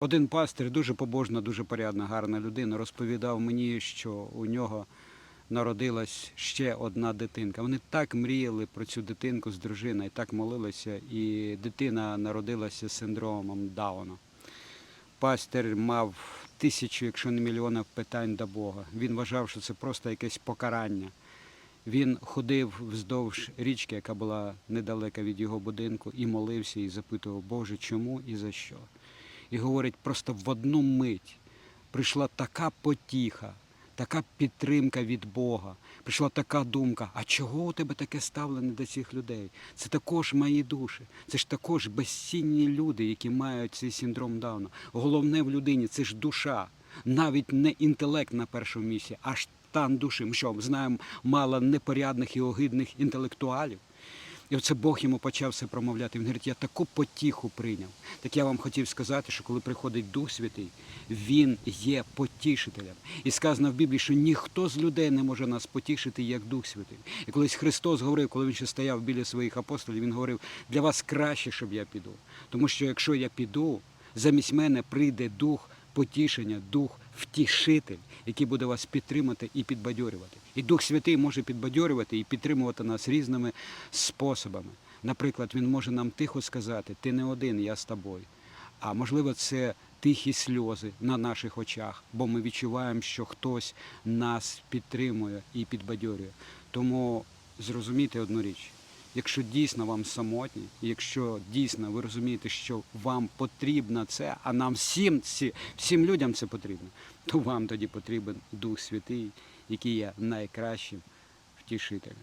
Один пастир, дуже побожна, дуже порядна, гарна людина, розповідав мені, що у нього народилась ще одна дитинка. Вони так мріяли про цю дитинку з дружиною, так молилися, і дитина народилася з синдромом Дауна. Пастир мав тисячу, якщо не мільйонів питань до Бога. Він вважав, що це просто якесь покарання. Він ходив вздовж річки, яка була недалеко від його будинку, і молився, і запитував, Боже, чому і за що. І говорить, просто в одну мить прийшла така потіха, така підтримка від Бога. Прийшла така думка: а чого у тебе таке ставлення до цих людей? Це також мої душі, це ж також безцінні люди, які мають цей синдром Дауна. Головне в людині це ж душа, навіть не інтелект на першому місці, а стан душі. Ми що знаємо мало непорядних і огидних інтелектуалів. І оце Бог йому почав все промовляти. Він говорить, я таку потіху прийняв. Так я вам хотів сказати, що коли приходить Дух Святий, Він є потішителем. І сказано в Біблії, що ніхто з людей не може нас потішити, як Дух Святий. І колись Христос говорив, коли він ще стояв біля своїх апостолів, він говорив, для вас краще, щоб я піду. Тому що якщо я піду, замість мене прийде дух потішення, дух втішитель, який буде вас підтримати і підбадьорювати. І Дух Святий може підбадьорювати і підтримувати нас різними способами. Наприклад, він може нам тихо сказати: ти не один, я з тобою. А можливо, це тихі сльози на наших очах, бо ми відчуваємо, що хтось нас підтримує і підбадьорює. Тому зрозумійте одну річ. Якщо дійсно вам самотні, якщо дійсно ви розумієте, що вам потрібно це, а нам всім, всі, всім людям це потрібно, то вам тоді потрібен Дух Святий, який є найкращим втішителем.